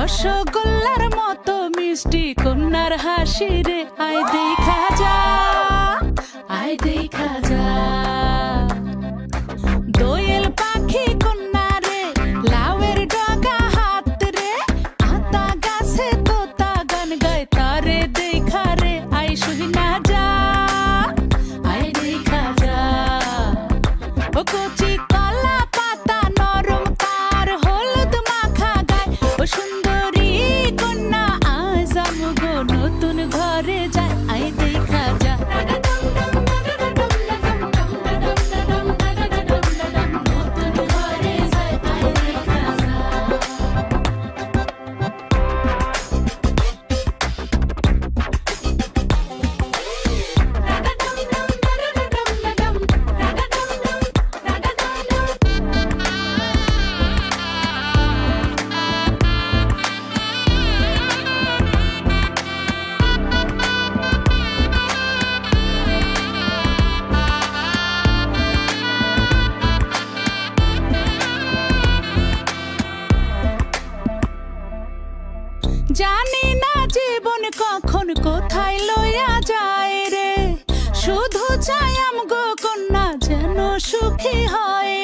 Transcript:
রসগোল্লার মতো মিষ্টি কন্যার হাসিরে আয় দেখা যায় জানি না জীবন কখন কোথায় লইয়া যায় রে। শুধু চাই আমগো কন্যা যেন সুখী হয়।